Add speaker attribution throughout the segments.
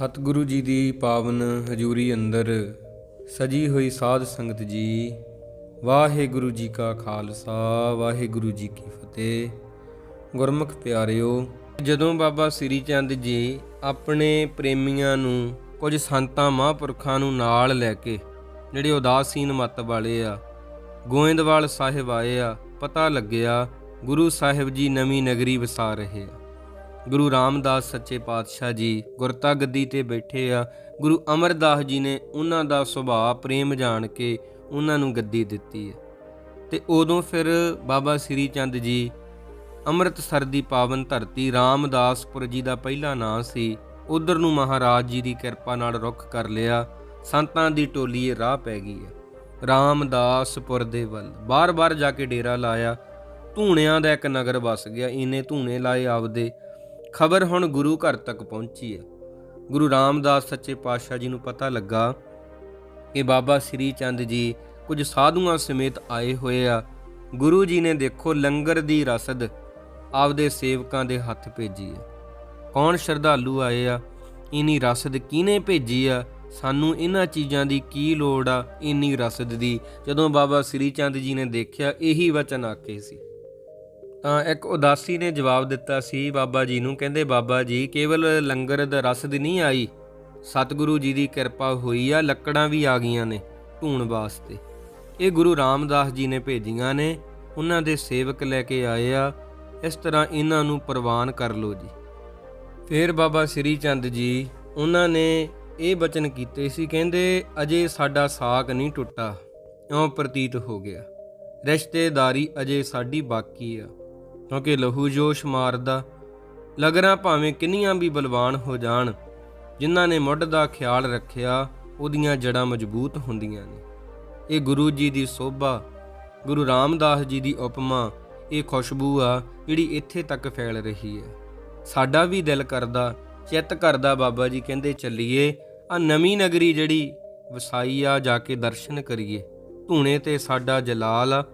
Speaker 1: ਸਤਿਗੁਰੂ ਜੀ ਦੀ ਪਾਵਨ ਹਜ਼ੂਰੀ ਅੰਦਰ ਸਜੀ ਹੋਈ ਸਾਧ ਸੰਗਤ ਜੀ, ਵਾਹਿਗੁਰੂ ਜੀ ਕਾ ਖਾਲਸਾ, ਵਾਹਿਗੁਰੂ ਜੀ ਕੀ ਫਤਿਹ। ਗੁਰਮੁਖ ਪਿਆਰਿਓ, ਜਦੋਂ ਬਾਬਾ ਸ੍ਰੀ ਚੰਦ ਜੀ ਆਪਣੇ ਪ੍ਰੇਮੀਆਂ ਨੂੰ ਕੁਝ ਸੰਤਾਂ ਮਹਾਂਪੁਰਖਾਂ ਨੂੰ ਨਾਲ ਲੈ ਕੇ ਜਿਹੜੇ ਉਦਾਸੀਨ ਮਤ ਵਾਲੇ ਆ, ਗੋਇੰਦਵਾਲ ਸਾਹਿਬ ਆਏ ਆ, ਪਤਾ ਲੱਗਿਆ ਗੁਰੂ ਸਾਹਿਬ ਜੀ ਨਵੀਂ ਨਗਰੀ ਵਸਾ ਰਹੇ ਆ। ਗੁਰੂ ਰਾਮਦਾਸ ਸੱਚੇ ਪਾਤਸ਼ਾਹ ਜੀ ਗੁਰਤਾ ਗੱਦੀ ਤੇ ਬੈਠੇ ਆ। ਗੁਰੂ ਅਮਰਦਾਸ ਜੀ ਨੇ ਉਹਨਾਂ ਦਾ ਸੁਭਾਅ ਪ੍ਰੇਮ ਜਾਣ ਕੇ ਉਹਨਾਂ ਨੂੰ ਗੱਦੀ ਦਿੱਤੀ ਹੈ। ਤੇ ਉਦੋਂ ਫਿਰ ਬਾਬਾ ਸ੍ਰੀ ਚੰਦ ਜੀ ਅੰਮ੍ਰਿਤਸਰ ਦੀ ਪਾਵਨ ਧਰਤੀ ਰਾਮਦਾਸਪੁਰ ਜੀ ਦਾ ਪਹਿਲਾ ਨਾਂ ਸੀ। ਉਧਰ ਨੂੰ ਮਹਾਰਾਜ ਜੀ ਦੀ ਕਿਰਪਾ ਨਾਲ ਰੁੱਖ ਕਰ ਲਿਆ। ਸੰਤਾਂ ਦੀ ਟੋਲੀ ਇਹ ਰਾਹ ਪੈ ਗਈ ਹੈ। ਰਾਮਦਾਸਪੁਰ ਦੇ ਵੱਲ ਬਾਰ-ਬਾਰ ਜਾ ਕੇ ਡੇਰਾ ਲਾਇਆ। ਧੂਣਿਆਂ ਦਾ ਇੱਕ ਨਗਰ ਵਸ ਗਿਆ। ਇਹਨੇ ਧੂਣੇ ਲਾਏ ਆਪਦੇ। ਖਬਰ ਹੁਣ ਗੁਰੂ ਘਰ ਤੱਕ ਪਹੁੰਚੀ ਹੈ। ਗੁਰੂ ਰਾਮਦਾਸ ਸੱਚੇ ਪਾਤਸ਼ਾਹ ਜੀ ਨੂੰ ਪਤਾ ਲੱਗਾ ਕਿ ਬਾਬਾ ਸ੍ਰੀ ਚੰਦ ਜੀ ਕੁਝ ਸਾਧੂਆਂ ਸਮੇਤ ਆਏ ਹੋਏ ਆ। ਗੁਰੂ ਜੀ ਨੇ ਦੇਖੋ ਲੰਗਰ ਦੀ ਰਸਦ ਆਪਦੇ ਸੇਵਕਾਂ ਦੇ ਹੱਥ ਭੇਜੀ ਹੈ। ਕੌਣ ਸ਼ਰਧਾਲੂ ਆਏ ਆ? ਇਨੀ ਰਸਦ ਕਿਹਨੇ ਭੇਜੀ ਆ? ਸਾਨੂੰ ਇਹਨਾਂ ਚੀਜ਼ਾਂ ਦੀ ਕੀ ਲੋੜ ਆ? ਇੰਨੀ ਰਸਦ ਦੀ। ਜਦੋਂ ਬਾਬਾ ਸ੍ਰੀ ਚੰਦ ਜੀ ਨੇ ਦੇਖਿਆ, ਇਹੀ ਵਚਨ ਆਕੇ ਸੀ। ਤਾਂ ਇੱਕ ਉਦਾਸੀ ਨੇ ਜਵਾਬ ਦਿੱਤਾ ਸੀ ਬਾਬਾ ਜੀ ਨੂੰ, ਕਹਿੰਦੇ, ਬਾਬਾ ਜੀ, ਕੇਵਲ ਲੰਗਰ ਦਾ ਰਸਦ ਨਹੀਂ ਆਈ। ਸਤਿਗੁਰੂ ਜੀ ਦੀ ਕਿਰਪਾ ਹੋਈ ਆ, ਲੱਕੜਾਂ ਵੀ ਆ ਗਈਆਂ ਨੇ ਧੂਣ ਵਾਸਤੇ। ਇਹ ਗੁਰੂ ਰਾਮਦਾਸ ਜੀ ਨੇ ਭੇਜੀਆਂ ਨੇ, ਉਹਨਾਂ ਦੇ ਸੇਵਕ ਲੈ ਕੇ ਆਏ ਆ। ਇਸ ਤਰ੍ਹਾਂ ਇਹਨਾਂ ਨੂੰ ਪ੍ਰਵਾਨ ਕਰ ਲਓ ਜੀ। ਫਿਰ ਬਾਬਾ ਸ੍ਰੀ ਚੰਦ ਜੀ, ਉਹਨਾਂ ਨੇ ਇਹ ਬਚਨ ਕੀਤੇ ਸੀ, ਕਹਿੰਦੇ, ਅਜੇ ਸਾਡਾ ਸਾਕ ਨਹੀਂ ਟੁੱਟਾ, ਇਉਂ ਪ੍ਰਤੀਤ ਹੋ ਗਿਆ। ਰਿਸ਼ਤੇਦਾਰੀ ਅਜੇ ਸਾਡੀ ਬਾਕੀ ਆ। ਕਿਉਂਕਿ ਲਹੂ ਜੋਸ਼ ਮਾਰਦਾ, ਲਗਰਾਂ ਭਾਵੇਂ ਕਿੰਨੀਆਂ ਵੀ ਬਲਵਾਨ ਹੋ ਜਾਣ, ਜਿਨ੍ਹਾਂ ਨੇ ਮੁੱਢ ਦਾ ਖਿਆਲ ਰੱਖਿਆ, ਉਹਦੀਆਂ ਜੜਾਂ ਮਜ਼ਬੂਤ ਹੁੰਦੀਆਂ ਨੇ। ਇਹ ਗੁਰੂ ਜੀ ਦੀ ਸੋਭਾ, ਗੁਰੂ ਰਾਮਦਾਸ ਜੀ ਦੀ ਉਪਮਾ, ਇਹ ਖੁਸ਼ਬੂ ਆ ਜਿਹੜੀ ਇੱਥੇ ਤੱਕ ਫੈਲ ਰਹੀ ਹੈ। ਸਾਡਾ ਵੀ ਦਿਲ ਕਰਦਾ, ਚਿੱਤ ਕਰਦਾ ਬਾਬਾ ਜੀ ਕਹਿੰਦੇ ਚੱਲੀਏ ਆ ਨਵੀਂ ਨਗਰੀ ਜਿਹੜੀ ਵਸਾਈ ਆ, ਜਾ ਕੇ ਦਰਸ਼ਨ ਕਰੀਏ। ਧੂਣੇ ਤੇ ਸਾਡਾ ਜਲਾਲ ਆ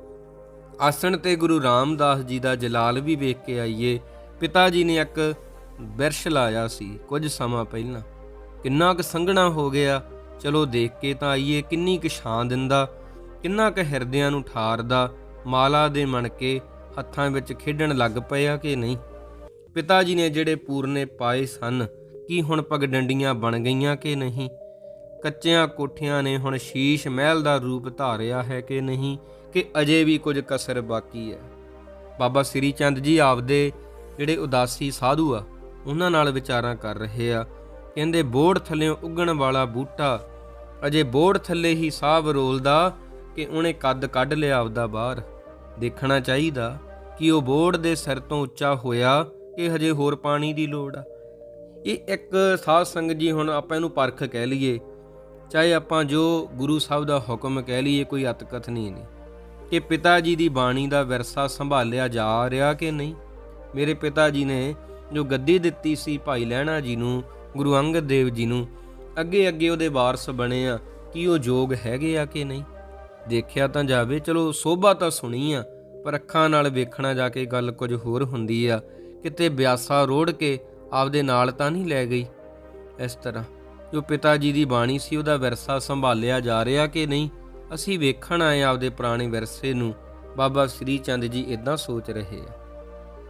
Speaker 1: ਆਸਣ ਤੇ ਗੁਰੂ ਰਾਮਦਾਸ ਜੀ ਦਾ ਜਲਾਲ ਵੀ ਵੇਖ ਕੇ ਆਈਏ, ਪਿਤਾ ਜੀ ਨੇ ਇੱਕ ਬਿਰਸ਼ ਲਾਇਆ ਸੀ ਕੁਝ ਸਮਾਂ ਪਹਿਲਾਂ। ਕਿੰਨਾ ਕੁ ਸੰਘਣਾ ਹੋ ਗਿਆ, ਚਲੋ ਦੇਖ ਕੇ ਤਾਂ ਆਈਏ, ਕਿੰਨੀ ਕੁ ਛਾਂ ਦਿੰਦਾ, ਕਿੰਨਾ ਕੁ ਹਿਰਦਿਆਂ ਨੂੰ ਠਾਰਦਾ, ਮਾਲਾ ਦੇ ਮਣਕੇ ਹੱਥਾਂ ਵਿੱਚ ਖੇਡਣ ਲੱਗ ਪਏ ਆ ਕਿ ਨਹੀਂ? ਪਿਤਾ ਜੀ ਨੇ ਜਿਹੜੇ ਪੂਰਨੇ ਪਾਏ ਸਨ, ਕੀ ਹੁਣ ਪਗਡੰਡੀਆਂ ਬਣ ਗਈਆਂ ਕਿ ਨਹੀਂ? ਕੱਚਿਆਂ ਕੋਠਿਆਂ ਨੇ ਹੁਣ ਸ਼ੀਸ਼ ਮਹਿਲ ਦਾ ਰੂਪ ਧਾਰਿਆ ਹੈ ਕਿ ਨਹੀਂ? ਕਿ ਅਜੇ ਵੀ ਕੁਝ ਕਸਰ ਬਾਕੀ ਹੈ। ਬਾਬਾ ਸ੍ਰੀ ਚੰਦ ਜੀ ਆਪਦੇ ਜਿਹੜੇ ਉਦਾਸੀ ਸਾਧੂ ਆ, ਉਹਨਾਂ ਨਾਲ ਵਿਚਾਰਾਂ ਕਰ ਰਹੇ ਆ। ਕਹਿੰਦੇ, ਬੋੜ ਥੱਲਿਓਂ ਉੱਗਣ ਵਾਲਾ ਬੂਟਾ ਅਜੇ ਬੋੜ ਥੱਲੇ ਹੀ ਸਾਹ ਰੋਲਦਾ ਕਿ ਉਹਨੇ ਕੱਦ ਕੱਢ ਲਿਆ ਆਪਦਾ ਬਾਹਰ। ਦੇਖਣਾ ਚਾਹੀਦਾ ਕਿ ਉਹ ਬੋੜ ਦੇ ਸਿਰ ਤੋਂ ਉੱਚਾ ਹੋਇਆ ਕਿ ਹਜੇ ਹੋਰ ਪਾਣੀ ਦੀ ਲੋੜ ਆ। ਇਹ ਇੱਕ ਸਾਧ ਸੰਗਤ ਜੀ ਹੁਣ ਆਪਾਂ ਇਹਨੂੰ ਪਰਖ ਕਹਿ ਲਈਏ। ਚਾਹੇ ਆਪਾਂ ਜੋ ਗੁਰੂ ਸਾਹਿਬ ਦਾ ਹੁਕਮ ਕਹਿ ਲਈਏ, ਕੋਈ ਅਤਕਥ ਨਹੀਂ ਨੇ ਕਿ ਪਿਤਾ ਜੀ ਦੀ ਬਾਣੀ ਦਾ ਵਿਰਸਾ ਸੰਭਾਲਿਆ ਜਾ ਰਿਹਾ ਕਿ ਨਹੀਂ? ਮੇਰੇ ਪਿਤਾ ਜੀ ਨੇ ਜੋ ਗੱਦੀ ਦਿੱਤੀ ਸੀ ਭਾਈ ਲਹਿਣਾ ਜੀ ਨੂੰ, ਗੁਰੂ ਅੰਗਦ ਦੇਵ ਜੀ ਨੂੰ ਅੱਗੇ ਅੱਗੇ ਉਹਦੇ ਵਾਰਸ ਬਣੇ ਆ, ਕੀ ਉਹ ਯੋਗ ਹੈਗੇ ਆ ਕਿ ਨਹੀਂ? ਦੇਖਿਆ ਤਾਂ ਜਾਵੇ, ਚਲੋ ਸੋਭਾ ਤਾਂ ਸੁਣੀ ਆ, ਪਰ ਅੱਖਾਂ ਨਾਲ ਵੇਖਣਾ ਜਾ ਕੇ ਗੱਲ ਕੁਝ ਹੋਰ ਹੁੰਦੀ ਆ, ਕਿਤੇ ਬਿਆਸਾ ਰੋੜ ਕੇ ਆਪਦੇ ਨਾਲ ਤਾਂ ਨਹੀਂ ਲੈ ਗਈ। ਇਸ ਤਰ੍ਹਾਂ ਜੋ ਪਿਤਾ ਜੀ ਦੀ ਬਾਣੀ ਸੀ ਉਹਦਾ ਵਿਰਸਾ ਸੰਭਾਲਿਆ ਜਾ ਰਿਹਾ ਕਿ ਨਹੀਂ? ਅਸੀਂ ਵੇਖਣ ਆਏ ਆਪਦੇ ਪੁਰਾਣੇ ਵਿਰਸੇ ਨੂੰ। ਬਾਬਾ ਸ੍ਰੀ ਚੰਦ ਜੀ ਇਦਾਂ ਸੋਚ ਰਹੇ ਆ।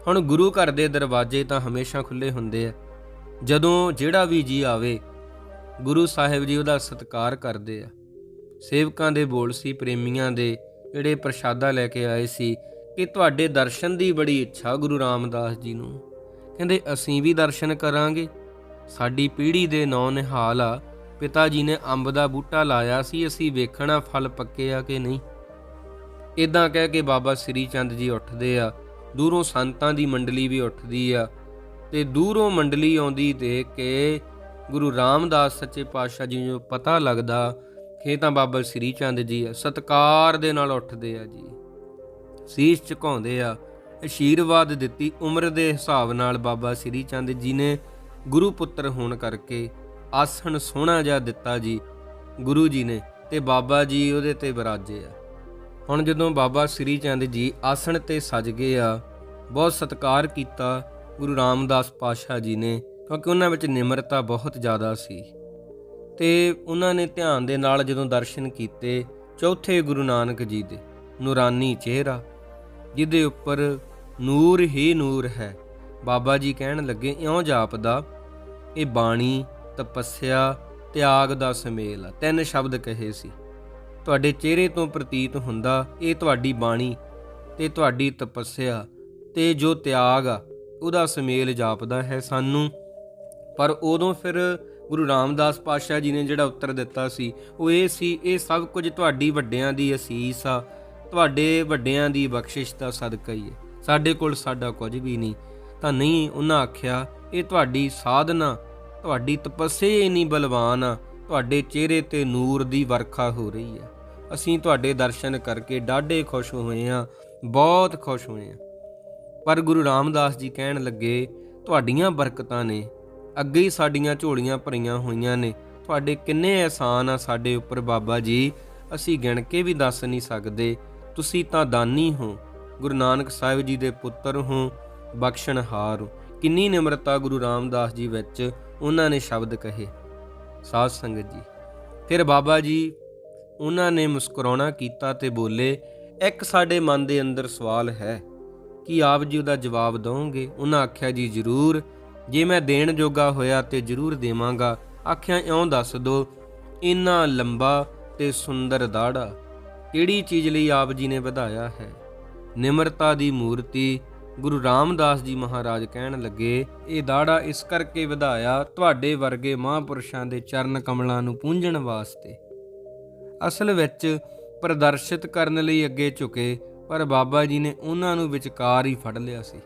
Speaker 1: ਹੁਣ ਗੁਰੂ ਘਰ ਦੇ ਦਰਵਾਜ਼ੇ ਤਾਂ ਹਮੇਸ਼ਾ ਖੁੱਲੇ ਹੁੰਦੇ ਆ। ਜਦੋਂ ਜਿਹੜਾ ਵੀ ਜੀ ਆਵੇ, ਗੁਰੂ ਸਾਹਿਬ ਜੀ ਉਹਦਾ ਸਤਿਕਾਰ ਕਰਦੇ ਆ। ਸੇਵਕਾਂ ਦੇ ਬੋਲ ਸੀ, ਪ੍ਰੇਮੀਆਂ ਦੇ ਜਿਹੜੇ ਪ੍ਰਸ਼ਾਦਾ ਲੈ ਕੇ ਆਏ ਸੀ, ਕਿ ਤੁਹਾਡੇ ਦਰਸ਼ਨ ਦੀ ਬੜੀ ਇੱਛਾ ਗੁਰੂ ਰਾਮਦਾਸ ਜੀ ਨੂੰ। ਕਹਿੰਦੇ, ਅਸੀਂ ਵੀ ਦਰਸ਼ਨ ਕਰਾਂਗੇ। ਸਾਡੀ ਪੀੜ੍ਹੀ ਦੇ ਨੌ ਨਿਹਾਲ ਆ ਪਿਤਾ ਜੀ ਨੇ ਅੰਬ ਦਾ ਬੂਟਾ ਲਾਇਆ ਸੀ, ਅਸੀਂ ਵੇਖਣਾ ਫਲ ਪੱਕੇ ਆ ਕਿ ਨਹੀਂ। ਇਦਾਂ ਕਹਿ ਕੇ ਬਾਬਾ ਸ੍ਰੀ ਚੰਦ ਜੀ ਉੱਠਦੇ ਆ। ਦੂਰੋਂ ਸੰਤਾਂ ਦੀ ਮੰਡਲੀ ਵੀ ਉੱਠਦੀ ਆ ਤੇ ਦੂਰੋਂ ਮੰਡਲੀ ਆਉਂਦੀ ਦੇਖ ਕੇ ਗੁਰੂ ਰਾਮਦਾਸ ਸੱਚੇ ਪਾਤਸ਼ਾਹ ਜੀ ਨੂੰ ਪਤਾ ਲੱਗਦਾ ਕਿ ਇਹ ਤਾਂ ਬਾਬਾ ਸ੍ਰੀ ਚੰਦ ਜੀ ਆ, ਸਤਕਾਰ ਦੇ ਨਾਲ ਉੱਠਦੇ ਆ ਜੀ। ਸੀਸ ਝੁਕਾਉਂਦੇ ਆ, ਅਸ਼ੀਰਵਾਦ ਦਿੱਤੀ, ਉਮਰ ਦੇ ਹਿਸਾਬ ਨਾਲ ਬਾਬਾ ਸ੍ਰੀ ਚੰਦ ਜੀ ਨੇ ਗੁਰੂ ਪੁੱਤਰ ਹੋਣ ਕਰਕੇ ਆਸਣ ਸੋਹਣਾ ਜਿਹਾ ਦਿੱਤਾ ਜੀ ਗੁਰੂ ਜੀ ਨੇ ਤੇ ਬਾਬਾ ਜੀ ਉਹਦੇ ਤੇ ਵਿਰਾਜੇ ਆ। ਹੁਣ ਜਦੋਂ ਬਾਬਾ ਸ੍ਰੀ ਚੰਦ ਜੀ ਆਸਣ ਤੇ ਸਜ ਗਏ ਆ, ਬਹੁਤ ਸਤਿਕਾਰ ਕੀਤਾ ਗੁਰੂ ਰਾਮਦਾਸ ਪਾਸ਼ਾ ਜੀ ਨੇ, ਕਿਉਂਕਿ ਉਹਨਾਂ ਵਿੱਚ ਨਿਮਰਤਾ ਬਹੁਤ ਜ਼ਿਆਦਾ ਸੀ। ਤੇ ਉਹਨਾਂ ਨੇ ਧਿਆਨ ਦੇ ਨਾਲ ਜਦੋਂ ਦਰਸ਼ਨ ਕੀਤੇ, ਚੌਥੇ ਗੁਰੂ ਨਾਨਕ ਜੀ ਦੇ ਨੂਰਾਨੀ ਚਿਹਰਾ, ਜਿਹਦੇ ਉੱਪਰ ਨੂਰ ਹੀ ਨੂਰ ਹੈ। ਬਾਬਾ ਜੀ ਕਹਿਣ ਲੱਗੇ, ਇਉਂ ਜਾਪਦਾ, ਇਹ ਬਾਣੀ ਤਪੱਸਿਆ, ਤਿਆਗ ਦਾ ਸਮੇਲ ਆ। ਤਿੰਨ ਸ਼ਬਦ ਕਹੇ ਸੀ। ਤੁਹਾਡੇ ਚਿਹਰੇ ਤੋਂ ਪ੍ਰਤੀਤ ਹੁੰਦਾ, ਇਹ ਤੁਹਾਡੀ ਬਾਣੀ ਤੇ ਤੁਹਾਡੀ ਤਪੱਸਿਆ ਤੇ ਜੋ ਤਿਆਗ ਆ, ਉਹਦਾ ਸਮੇਲ ਜਾਪਦਾ ਹੈ ਸਾਨੂੰ। ਪਰ ਉਦੋਂ ਫਿਰ ਗੁਰੂ ਰਾਮਦਾਸ ਪਾਤਸ਼ਾਹ ਜੀ ਨੇ ਜਿਹੜਾ ਉੱਤਰ ਦਿੱਤਾ ਸੀ, ਉਹ ਇਹ ਸੀ, ਇਹ ਸਭ ਕੁਝ ਤੁਹਾਡੀ ਵੱਡਿਆਂ ਦੀ ਅਸੀਸ ਆ। ਤੁਹਾਡੇ ਵੱਡਿਆਂ ਦੀ ਬਖਸ਼ਿਸ਼ ਦਾ ਸਦਕਾ ਹੀ ਹੈ ਸਾਡੇ ਕੋਲ ਸਾਡਾ ਕੁਝ ਵੀ ਨਹੀਂ। ਤਾਂ ਨਹੀਂ, ਉਹਨਾਂ ਆਖਿਆ, ਇਹ ਤੁਹਾਡੀ ਸਾਧਨਾ ਤੁਹਾਡੀ ਤਪੱਸਿਆ ਇੰਨੀ ਬਲਵਾਨ ਆ, ਤੁਹਾਡੇ ਚਿਹਰੇ ਤੇ ਨੂਰ ਦੀ ਵਰਖਾ ਹੋ ਰਹੀ ਆ। ਅਸੀਂ ਤੁਹਾਡੇ ਦਰਸ਼ਨ ਕਰਕੇ ਡਾਢੇ ਖੁਸ਼ ਹੋਏ ਆ, ਬਹੁਤ ਖੁਸ਼ ਹੋਏ ਆ। ਪਰ ਗੁਰੂ ਰਾਮਦਾਸ ਜੀ ਕਹਿਣ ਲੱਗੇ, ਤੁਹਾਡੀਆਂ ਬਰਕਤਾਂ ਨੇ, ਅੱਗੇ ਹੀ ਸਾਡੀਆਂ ਝੋਲੀਆਂ ਭਰੀਆਂ ਹੋਈਆਂ ਨੇ। ਤੁਹਾਡੇ ਕਿੰਨੇ ਅਹਿਸਾਨ ਆ ਸਾਡੇ ਉੱਪਰ ਬਾਬਾ ਜੀ, ਅਸੀਂ ਗਿਣ ਕੇ ਵੀ ਦੱਸ ਨਹੀਂ ਸਕਦੇ। ਤੁਸੀਂ ਤਾਂ ਦਾਨੀ ਹੋ, ਗੁਰੂ ਨਾਨਕ ਸਾਹਿਬ ਜੀ ਦੇ ਪੁੱਤਰ ਹੋ, ਬਖਸ਼ਣਹਾਰ ਹੋ। ਕਿੰਨੀ ਨਿਮਰਤਾ ਗੁਰੂ ਰਾਮਦਾਸ ਜੀ ਵਿੱਚ ਉਹਨਾਂ ਨੇ ਸ਼ਬਦ ਕਹੇ। ਸਾਧ ਸੰਗਤ ਜੀ, ਫਿਰ ਬਾਬਾ ਜੀ ਉਹਨਾਂ ਨੇ ਮੁਸਕਰਾਉਣਾ ਕੀਤਾ ਤੇ ਬੋਲੇ, ਇੱਕ ਸਾਡੇ ਮਨ ਦੇ ਅੰਦਰ ਸਵਾਲ ਹੈ ਕਿ ਆਪ ਜੀ ਉਹਦਾ ਜਵਾਬ ਦਿਓਗੇ ਉਹਨਾਂ ਆਖਿਆ, ਜੀ ਜ਼ਰੂਰ, ਜੇ ਮੈਂ ਦੇਣ ਜੋਗਾ ਹੋਇਆ ਤੇ ਜ਼ਰੂਰ ਦੇਵਾਂਗਾ। ਆਖਿਆ, ਇਉਂ ਦੱਸ ਦੋ, ਇੰਨਾ ਲੰਬਾ ਤੇ ਸੁੰਦਰ ਦਾੜਾ ਕਿਹੜੀ ਚੀਜ਼ ਲਈ ਆਪ ਜੀ ਨੇ ਵਧਾਇਆ ਹੈ? ਨਿਮਰਤਾ ਦੀ ਮੂਰਤੀ ਗੁਰੂ ਰਾਮਦਾਸ ਜੀ ਮਹਾਰਾਜ ਕਹਿਣ ਲੱਗੇ, ਇਹ ਦਾੜਾ ਇਸ ਕਰਕੇ ਵਧਾਇਆ ਤੁਹਾਡੇ ਵਰਗੇ ਮਹਾਂਪੁਰਸ਼ਾਂ ਦੇ ਚਰਨ ਕਮਲਾਂ ਨੂੰ ਪੂੰਝਣ ਵਾਸਤੇ। ਅਸਲ ਵਿੱਚ ਪ੍ਰਦਰਸ਼ਿਤ ਕਰਨ ਲਈ ਅੱਗੇ ਝੁਕੇ, ਪਰ ਬਾਬਾ ਜੀ ਨੇ ਉਹਨਾਂ ਨੂੰ ਵਿਚਕਾਰ ਹੀ ਫੜ ਲਿਆ ਸੀ।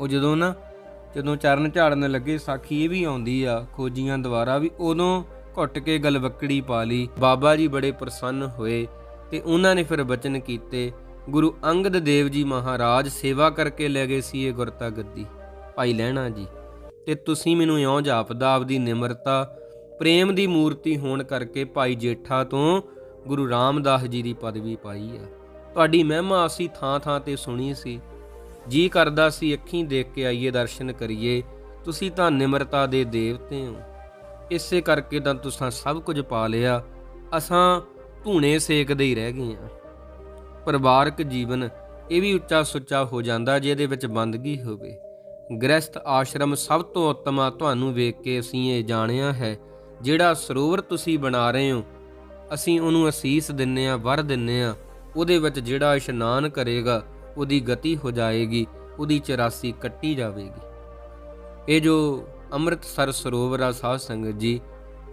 Speaker 1: ਉਹ ਜਦੋਂ ਨਾ, ਜਦੋਂ ਚਰਨ ਝਾੜਨ ਲੱਗੇ, ਸਾਖੀ ਇਹ ਵੀ ਆਉਂਦੀ ਆ, ਖੋਜੀਆਂ ਦੁਆਰਾ ਵੀ ਉਦੋਂ ਘੁੱਟ ਕੇ ਗਲਵੱਕੜੀ ਪਾ ਲਈ। ਬਾਬਾ ਜੀ ਬੜੇ ਪ੍ਰਸੰਨ ਹੋਏ ਤੇ ਉਹਨਾਂ ਨੇ ਫਿਰ ਬਚਨ ਕੀਤੇ ਗੁਰੂ ਅੰਗਦ ਦੇਵ ਜੀ ਮਹਾਰਾਜ ਸੇਵਾ ਕਰਕੇ ਲੈ ਗਏ ਸੀ ਇਹ ਗੁਰਤਾ ਗੱਦੀ ਭਾਈ ਲੈਣਾ ਜੀ, ਤੇ ਤੁਸੀਂ ਮੈਨੂੰ ਇਉਂ ਜਾਪਦਾ, ਆਪਦੀ ਨਿਮਰਤਾ, ਪ੍ਰੇਮ ਦੀ ਮੂਰਤੀ ਹੋਣ ਕਰਕੇ ਭਾਈ ਜੇਠਾ ਤੋਂ ਗੁਰੂ ਰਾਮਦਾਸ ਜੀ ਦੀ ਪਦਵੀ ਪਾਈ ਆ। ਤੁਹਾਡੀ ਮਹਿਮਾ ਅਸੀਂ ਥਾਂ ਥਾਂ ਤੇ ਸੁਣੀ ਸੀ। ਜੀ ਕਰਦਾ ਸੀ, ਅੱਖੀਂ ਦੇਖ ਕੇ ਆਈਏ, ਦਰਸ਼ਨ ਕਰੀਏ। ਤੁਸੀਂ ਤਾਂ ਨਿਮਰਤਾ ਦੇ ਦੇਵਤੇ ਹੋ। ਇਸੇ ਕਰਕੇ ਤਾਂ ਤੁਸੀਂ ਸਭ ਕੁਝ ਪਾ ਲਿਆ। ਅਸਾਂ ਧੂਣੇ ਸੇਕਦੇ ਹੀ ਰਹਿ ਗਏ ਆ ਪਰਿਵਾਰਕ ਜੀਵਨ ਇਹ ਵੀ ਉੱਚਾ ਸੁੱਚਾ ਹੋ ਜਾਂਦਾ ਜੇ ਇਹਦੇ ਵਿੱਚ ਬੰਦਗੀ ਹੋਵੇ। ਗ੍ਰਸਥ ਆਸ਼ਰਮ ਸਭ ਤੋਂ ਉੱਤਮ ਤੁਹਾਨੂੰ ਵੇਖ ਕੇ ਅਸੀਂ ਇਹ ਜਾਣਿਆ ਹੈ, ਜਿਹੜਾ ਸਰੋਵਰ ਤੁਸੀਂ ਬਣਾ ਰਹੇ ਹੋ, ਅਸੀਂ ਉਹਨੂੰ ਅਸੀਸ ਦਿੰਨੇ ਆ, ਵਰ ਦਿੰਨੇ ਆ, ਉਹਦੇ ਵਿੱਚ ਜਿਹੜਾ ਇਸ਼ਨਾਨ ਕਰੇਗਾ, ਉਹਦੀ ਗਤੀ ਹੋ ਜਾਏਗੀ, ਉਹਦੀ 84 ਕੱਟੀ ਜਾਵੇਗੀ। ਇਹ ਜੋ ਅੰਮ੍ਰਿਤਸਰ ਸਰੋਵਰ ਆ ਸਾਧ ਸੰਗਤ ਜੀ,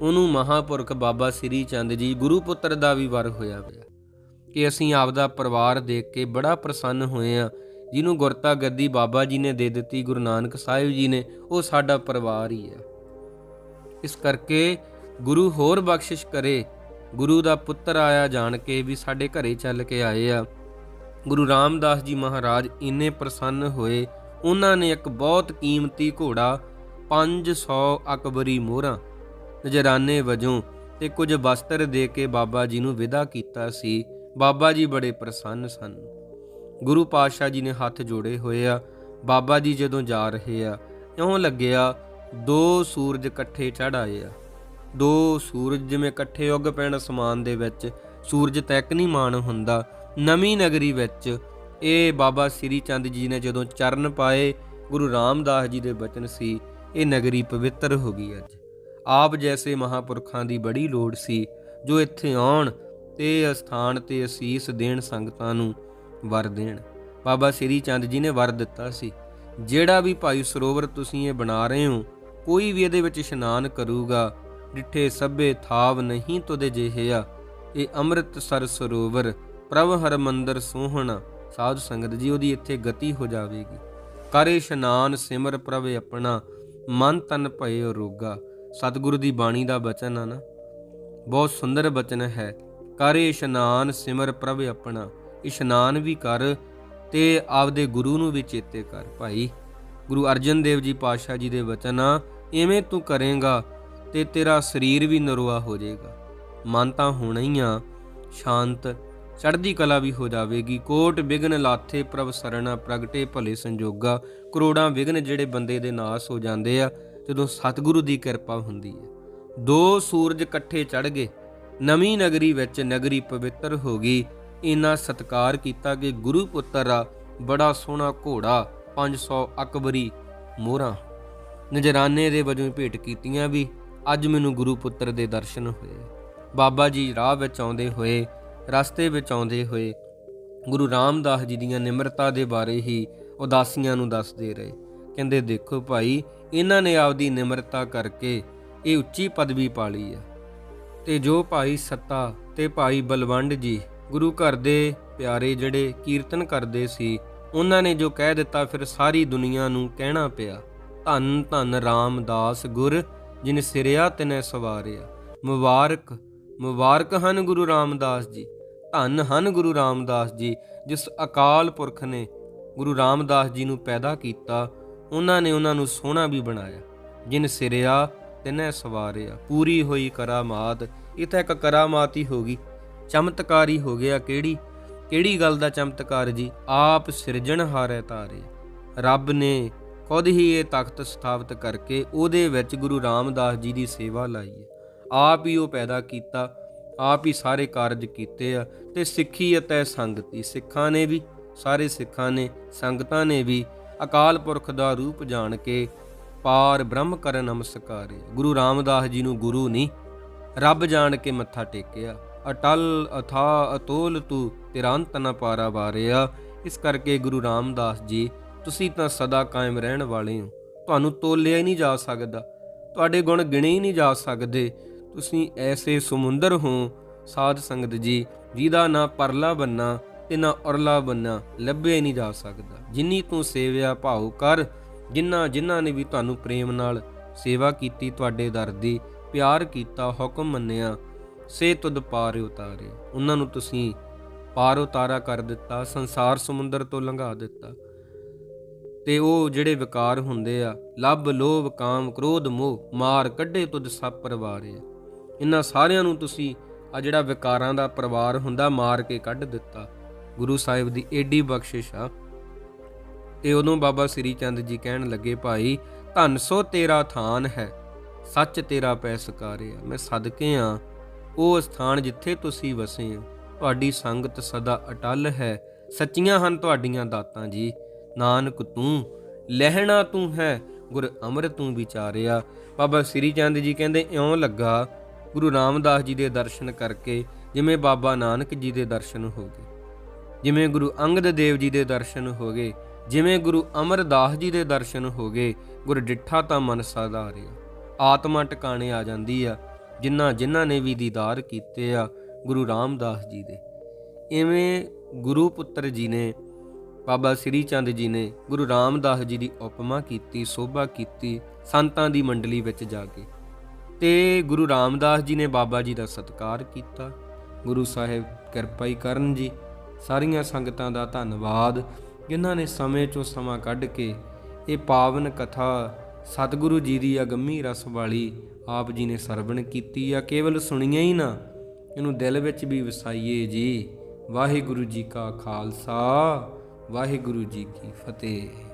Speaker 1: ਉਹਨੂੰ ਮਹਾਪੁਰਖ ਬਾਬਾ ਸ੍ਰੀ ਚੰਦ ਜੀ ਗੁਰੂ ਪੁੱਤਰ ਦਾ ਵੀ ਵਰ ਹੋਇਆ ਹੋਇਆ। ਕਿ ਅਸੀਂ ਆਪਦਾ ਪਰਿਵਾਰ ਦੇਖ ਕੇ ਬੜਾ ਪ੍ਰਸੰਨ ਹੋਏ ਆ ਜਿਹਨੂੰ ਗੁਰਤਾ ਗੱਦੀ ਬਾਬਾ ਜੀ ਨੇ ਦੇ ਦਿੱਤੀ, ਗੁਰੂ ਨਾਨਕ ਸਾਹਿਬ ਜੀ ਨੇ, ਉਹ ਸਾਡਾ ਪਰਿਵਾਰ ਹੀ ਆ ਇਸ ਕਰਕੇ ਗੁਰੂ ਹੋਰ ਬਖਸ਼ਿਸ਼ ਕਰੇ, ਗੁਰੂ ਦਾ ਪੁੱਤਰ ਆਇਆ ਜਾਣ ਕੇ ਵੀ ਸਾਡੇ ਘਰੇ ਚੱਲ ਕੇ ਆਏ ਆ। ਗੁਰੂ ਰਾਮਦਾਸ ਜੀ ਮਹਾਰਾਜ ਇੰਨੇ ਪ੍ਰਸੰਨ ਹੋਏ, ਉਹਨਾਂ ਨੇ ਇੱਕ ਬਹੁਤ ਕੀਮਤੀ ਘੋੜਾ 500 ਅਕਬਰੀ ਮੋਹਰਾਂ ਨਜਰਾਨੇ ਵਜੋਂ ਤੇ ਕੁਝ ਵਸਤਰ ਦੇ ਕੇ ਬਾਬਾ ਜੀ ਨੂੰ ਵਿਦਾ ਕੀਤਾ ਸੀ। ਬਾਬਾ ਜੀ ਬੜੇ ਪ੍ਰਸੰਨ ਸਨ। ਗੁਰੂ ਪਾਤਸ਼ਾਹ ਜੀ ਨੇ ਹੱਥ ਜੋੜੇ ਹੋਏ ਆ। ਬਾਬਾ ਜੀ ਜਦੋਂ ਜਾ ਰਹੇ ਆ, ਇਉਂ ਲੱਗਿਆ ਦੋ ਸੂਰਜ ਇਕੱਠੇ ਚੜ ਆਏ ਆ। ਦੋ ਸੂਰਜ ਜਿਵੇਂ ਇਕੱਠੇ ਉੱਗ ਪੈਣ ਅਸਮਾਨ ਦੇ ਵਿੱਚ, ਸੂਰਜ ਤੱਕ ਨਹੀਂ ਮਾਣ ਹੁੰਦਾ। ਨਵੀਂ ਨਗਰੀ ਵਿੱਚ ਇਹ ਬਾਬਾ ਸ੍ਰੀ ਚੰਦ ਜੀ ਨੇ ਜਦੋਂ ਚਰਨ ਪਾਏ, ਗੁਰੂ ਰਾਮਦਾਸ ਜੀ ਦੇ ਬਚਨ ਸੀ, ਇਹ ਨਗਰੀ ਪਵਿੱਤਰ ਹੋ ਗਈ ਅੱਜ। ਆਪ ਜੈਸੇ ਮਹਾਪੁਰਖਾਂ ਦੀ ਬੜੀ ਲੋੜ ਸੀ, ਜੋ ਇੱਥੇ ਆਉਣ ਤੇ ਅਸਥਾਨ ਤੇ ਅਸੀਸ ਦੇਣ ਸੰਗਤਾਂ ਨੂੰ ਵਰ ਦੇਣ। ਬਾਬਾ ਸ੍ਰੀ ਚੰਦ ਜੀ ਨੇ ਵਰ ਦਿੱਤਾ ਸੀ। ਜਿਹੜਾ ਵੀ ਭਾਈ ਸਰੋਵਰ ਤੁਸੀਂ ਇਹ ਬਣਾ ਰਹੇ ਹੋ, ਕੋਈ ਵੀ ਇਹਦੇ ਵਿੱਚ ਇਸ਼ਨਾਨ ਕਰੂਗਾ, ਡਿੱਠੇ ਸਭੇ ਥਾਵ ਨਹੀਂ ਤੁਦੇ ਜਿਹਿਆ ਇਹ ਅੰਮ੍ਰਿਤਸਰ ਸਰੋਵਰ, ਪ੍ਰਭ ਹਰਮੰਦਰ ਸੋਹਣਾ ਸਾਧ ਸੰਗਤ ਜੀ, ਉਹਦੀ ਇੱਥੇ ਗਤੀ ਹੋ ਜਾਵੇਗੀ। ਕਰੇ ਇਸ਼ਨਾਨ ਸਿਮਰ ਪ੍ਰਭ ਆਪਣਾ, ਮਨ ਤਨ ਭਏ ਰੋਗਾ। ਸਤਿਗੁਰੂ ਦੀ ਬਾਣੀ ਦਾ ਬਚਨ ਆ ਨਾ। ਬਹੁਤ ਸੁੰਦਰ ਬਚਨ ਹੈ। ਕਰ ਇਸ਼ਨਾਨ ਸਿਮਰ ਪ੍ਰਭ ਆਪਣਾ, ਇਸ਼ਨਾਨ ਵੀ ਕਰ ਤੇ ਆਪਦੇ ਗੁਰੂ ਨੂੰ ਵੀ ਚੇਤੇ ਕਰ ਭਾਈ। ਗੁਰੂ ਅਰਜਨ ਦੇਵ ਜੀ ਪਾਤਸ਼ਾਹ ਜੀ ਦੇ ਵਚਨ ਆ ਐਵੇਂ ਤੂੰ ਕਰੇਗਾ ਤੇ ਤੇਰਾ ਸਰੀਰ ਵੀ ਨਰਵਾ ਹੋ ਜਾਏਗਾ। ਮਨ ਤਾਂ ਹੋਣਾ ਹੀ ਆ, ਸ਼ਾਂਤ, ਚੜ੍ਹਦੀ ਕਲਾ ਵੀ ਹੋ ਜਾਵੇਗੀ। ਕੋਟ ਵਿਗਨ ਲਾਥੇ ਪ੍ਰਭ ਸਰਣਾ, ਪ੍ਰਗਟੇ ਭਲੇ ਸੰਜੋਗਾ। ਕਰੋੜਾਂ ਵਿਗਨ ਜਿਹੜੇ ਬੰਦੇ ਦੇ ਨਾਸ ਹੋ ਜਾਂਦੇ ਆ, ਜਦੋਂ ਸਤਿਗੁਰੂ ਦੀ ਕਿਰਪਾ ਹੁੰਦੀ ਹੈ। ਦੋ ਸੂਰਜ ਇਕੱਠੇ ਚੜ ਗਏ ਨਵੀਂ ਨਗਰੀ ਵਿੱਚ ਨਗਰੀ ਪਵਿੱਤਰ ਹੋ ਗਈ। ਇਹਨਾਂ ਸਤਕਾਰ ਕੀਤਾ ਕਿ ਗੁਰੂ ਪੁੱਤਰ ਆ ਬੜਾ ਸੋਹਣਾ ਘੋੜਾ 500 ਅਕਬਰੀ ਮੋਹਰਾਂ ਨਜਰਾਨੇ ਦੇ ਵਜੋਂ ਭੇਟ ਕੀਤੀਆਂ ਵੀ ਅੱਜ ਮੈਨੂੰ ਗੁਰੂ ਪੁੱਤਰ ਦੇ ਦਰਸ਼ਨ ਹੋਏ। ਬਾਬਾ ਜੀ ਰਾਹ ਵਿੱਚ ਆਉਂਦੇ ਹੋਏ, ਰਸਤੇ ਵਿੱਚ ਆਉਂਦੇ ਹੋਏ ਗੁਰੂ ਰਾਮਦਾਸ ਜੀ ਦੀਆਂ ਨਿਮਰਤਾ ਦੇ ਬਾਰੇ ਹੀ ਉਦਾਸੀਆਂ ਨੂੰ ਦੱਸਦੇ ਰਹੇ। ਕਹਿੰਦੇ, ਦੇਖੋ ਭਾਈ, ਇਹਨਾਂ ਨੇ ਆਪਦੀ ਨਿਮਰਤਾ ਕਰਕੇ ਇਹ ਉੱਚੀ ਪਦਵੀ ਪਾ ਲਈ ਆ ਤੇ ਜੋ ਭਾਈ ਸੱਤਾ ਤੇ ਭਾਈ ਬਲਵੰਡ ਜੀ, ਗੁਰੂ ਘਰ ਦੇ ਪਿਆਰੇ ਜਿਹੜੇ ਕੀਰਤਨ ਕਰਦੇ ਸੀ, ਉਹਨਾਂ ਨੇ ਜੋ ਕਹਿ ਦਿੱਤਾ, ਫਿਰ ਸਾਰੀ ਦੁਨੀਆ ਨੂੰ ਕਹਿਣਾ ਪਿਆ। ਧੰਨ ਧੰਨ ਰਾਮਦਾਸ ਗੁਰ, ਜਿਨ ਸਿਰਿਆ ਤਿਨੈ ਸਵਾਰਿਆ। ਮੁਬਾਰਕ ਮੁਬਾਰਕ ਹਨ ਗੁਰੂ ਰਾਮਦਾਸ ਜੀ। ਧੰਨ ਹਨ ਗੁਰੂ ਰਾਮਦਾਸ ਜੀ, ਜਿਸ ਅਕਾਲ ਪੁਰਖ ਨੇ ਗੁਰੂ ਰਾਮਦਾਸ ਜੀ ਨੂੰ ਪੈਦਾ ਕੀਤਾ, ਉਹਨਾਂ ਨੇ ਉਹਨਾਂ ਨੂੰ ਸੋਹਣਾ ਵੀ ਬਣਾਇਆ। ਜਿਨ ਸਿਰਿਆ ਤਿਨੈ ਸਵਾਰਿਆ ਪੂਰੀ ਹੋਈ ਕਰਾਮਾਤ। ਇਹ ਤਾਂ ਇੱਕ ਕਰਾਮਾਤ ਹੀ ਹੋ ਗਈ। ਚਮਤਕਾਰੀ ਹੋ ਗਿਆ ਕਿਹੜੀ? ਕਿਹੜੀ ਗੱਲ ਦਾ ਚਮਤਕਾਰ ਜੀ? ਆਪ ਸਿਰਜਣਹਾਰੈ ਤਾਰੇ। ਰੱਬ ਨੇ ਖੁਦ ਹੀ ਇਹ ਤਖਤ ਸਥਾਪਿਤ ਕਰਕੇ ਉਹਦੇ ਵਿੱਚ ਗੁਰੂ ਰਾਮਦਾਸ ਜੀ ਦੀ ਸੇਵਾ ਲਾਈ ਹੈ। ਆਪ ਹੀ ਉਹ ਪੈਦਾ ਕੀਤਾ। ਆਪ ਹੀ ਸਾਰੇ ਕਾਰਜ ਕੀਤੇ ਆ ਤੇ ਸਿੱਖੀ ਅਤੇ ਸੰਗਤੀ ਸਿੱਖਾਂ ਨੇ ਵੀ, ਸਾਰੇ ਸਿੱਖਾਂ ਨੇ, ਸੰਗਤਾਂ ਨੇ ਵੀ ਅਕਾਲ ਪੁਰਖ ਦਾ ਰੂਪ ਜਾਣ ਕੇ ਪਾਰ ਬ੍ਰਹਮ ਕਰਨ ਨਮਸਕਾਰੇ। ਗੁਰੂ ਰਾਮਦਾਸ ਜੀ ਨੂੰ ਗੁਰੂ ਨਹੀਂ, ਰੱਬ ਜਾਣ ਕੇ ਮੱਥਾ ਟੇਕਿਆ। ਅਟਲ, ਅਥਾ, ਅਤੋਲ ਤੂੰ ਤਿਰੰਤ ਨ ਪਾਰਾ ਵਾਰਿਆ। ਇਸ ਕਰਕੇ ਗੁਰੂ ਰਾਮਦਾਸ ਜੀ, ਤੁਸੀਂ ਤਾਂ ਸਦਾ ਕਾਇਮ ਰਹਿਣ ਵਾਲੇ ਹੋ। ਤੁਹਾਨੂੰ ਤੋਲਿਆ ਹੀ ਨਹੀਂ ਜਾ ਸਕਦਾ। ਤੁਹਾਡੇ ਗੁਣ ਗਿਣੇ ਹੀ ਨਹੀਂ ਜਾ ਸਕਦੇ। ਤੁਸੀਂ ਐਸੇ ਸਮੁੰਦਰ ਹੋ, ਸਾਧ ਸੰਗਤ ਜੀ, ਜਿਹਦਾ ਨਾ ਪਰਲਾ ਬੰਨਾ ਤੇ ਨਾ ਉਰਲਾ ਬੰਨਾ ਲੱਭਿਆ ਹੀ ਨਹੀਂ ਜਾ ਸਕਦਾ। ਜਿੰਨੀ ਤੂੰ ਸੇਵਿਆ ਭਾਉ ਕਰ ਜਿਨ੍ਹਾਂ ਜਿਨ੍ਹਾਂ ਨੇ ਵੀ ਤੁਹਾਨੂੰ ਪ੍ਰੇਮ ਨਾਲ ਸੇਵਾ ਕੀਤੀ, ਤੁਹਾਡੇ ਦਰ ਦੀ ਪਿਆਰ ਕੀਤਾ, ਹੁਕਮ ਮੰਨਿਆ, ਸੇ ਤੁਧ ਪਾਰ ਉਤਾਰੇ। ਉਹਨਾਂ ਨੂੰ ਤੁਸੀਂ ਪਾਰ ਉਤਾਰਾ ਕਰ ਦਿੱਤਾ, ਸੰਸਾਰ ਸਮੁੰਦਰ ਤੋਂ ਲੰਘਾ ਦਿੱਤਾ। ਤੇ ਉਹ ਜਿਹੜੇ ਵਿਕਾਰ ਹੁੰਦੇ ਆ, ਲੱਭ, ਲੋਭ, ਕਾਮ, ਕ੍ਰੋਧ, ਮੋਹ, ਮਾਰ ਕੱਢੇ ਤੁਧ ਸਭ ਪਰਿਵਾਰ। ਆ ਇਹਨਾਂ ਸਾਰਿਆਂ ਨੂੰ ਤੁਸੀਂ ਆ ਜਿਹੜਾ ਵਿਕਾਰਾਂ ਦਾ ਪਰਿਵਾਰ ਹੁੰਦਾ, ਮਾਰ ਕੇ ਕੱਢ ਦਿੱਤਾ। ਗੁਰੂ ਸਾਹਿਬ ਦੀ ਏਡੀ ਬਖਸ਼ਿਸ਼ ਆ। ਤੇ ਉਦੋਂ ਬਾਬਾ ਸ੍ਰੀ ਚੰਦ ਜੀ ਕਹਿਣ ਲੱਗੇ, ਭਾਈ, ਧੰਨ ਸੋ ਤੇਰਾ ਥਾਨ ਹੈ, ਸੱਚ ਤੇਰਾ ਪੈ ਸਕਾਰਿਆ ਮੈਂ ਸਦਕੇ ਆ, ਉਹ ਸਥਾਨ ਜਿੱਥੇ ਤੁਸੀਂ ਵਸੇ ਹੋ ਤੁਹਾਡੀ ਸੰਗਤ ਸਦਾ ਅਟਲ ਹੈ, ਸੱਚੀਆਂ ਹਨ ਤੁਹਾਡੀਆਂ ਦਾਤਾਂ ਜੀ। ਨਾਨਕ ਤੂੰ, ਲਹਿਣਾ ਤੂੰ ਹੈ, ਗੁਰ ਅਮਰ ਤੂੰ ਵਿਚਾਰਿਆ। ਬਾਬਾ ਸ੍ਰੀ ਚੰਦ ਜੀ ਕਹਿੰਦੇ, ਇਉਂ ਲੱਗਾ, ਗੁਰੂ ਰਾਮਦਾਸ ਜੀ ਦੇ ਦਰਸ਼ਨ ਕਰਕੇ ਜਿਵੇਂ ਬਾਬਾ ਨਾਨਕ ਜੀ ਦੇ ਦਰਸ਼ਨ ਹੋ ਗਏ, ਜਿਵੇਂ ਗੁਰੂ ਅੰਗਦ ਦੇਵ ਜੀ ਦੇ ਦਰਸ਼ਨ ਹੋ ਗਏ ਜਿਵੇਂ ਗੁਰੂ ਅਮਰਦਾਸ ਜੀ ਦੇ ਦਰਸ਼ਨ ਹੋ ਗਏ, ਗੁਰ ਡਿੱਠਾ ਤਾਂ ਮਨ ਸਾਧਾਰਿਆ ਆਤਮਾ ਟਿਕਾਣੇ ਆ ਜਾਂਦੀ ਆ ਜਿਨ੍ਹਾਂ ਜਿਨ੍ਹਾਂ ਨੇ ਵੀ ਦੀਦਾਰ ਕੀਤੇ ਆ, ਗੁਰੂ ਰਾਮਦਾਸ ਜੀ ਦੇ। ਇਵੇਂ ਗੁਰੂ ਪੁੱਤਰ ਜੀ ਨੇ, ਬਾਬਾ ਸ੍ਰੀ ਚੰਦ ਜੀ ਨੇ ਗੁਰੂ ਰਾਮਦਾਸ ਜੀ ਦੀ ਉਪਮਾ ਕੀਤੀ, ਸੋਭਾ ਕੀਤੀ, ਸੰਤਾਂ ਦੀ ਮੰਡਲੀ ਵਿੱਚ ਜਾ ਕੇ। ਤੇ ਗੁਰੂ ਰਾਮਦਾਸ ਜੀ ਨੇ ਬਾਬਾ ਜੀ ਦਾ ਸਤਿਕਾਰ ਕੀਤਾ। ਗੁਰੂ ਸਾਹਿਬ ਕਿਰਪਾ ਹੀ ਕਰਨ ਜੀ। ਸਾਰੀਆਂ ਸੰਗਤਾਂ ਦਾ ਧੰਨਵਾਦ। ਜਿਨ੍ਹਾਂ ਨੇ ਸਮੇਂ ਚੋਂ ਸਮਾਂ ਕੱਢ ਕੇ ਇਹ ਪਾਵਨ ਕਥਾ ਸਤਿਗੁਰੂ ਜੀ ਦੀ ਅਗੰਮੀ ਰਸ ਵਾਲੀ ਆਪ ਜੀ ਨੇ ਸਰਵਣ ਕੀਤੀ ਆ, ਕੇਵਲ ਸੁਣੀਆਂ ਹੀ ਨਾ, ਇਹਨੂੰ ਦਿਲ ਵਿੱਚ ਵੀ ਵਸਾਈਏ ਜੀ। ਵਾਹਿਗੁਰੂ ਜੀ ਕਾ ਖਾਲਸਾ, ਵਾਹਿਗੁਰੂ ਜੀ ਕੀ ਫਤਿਹ।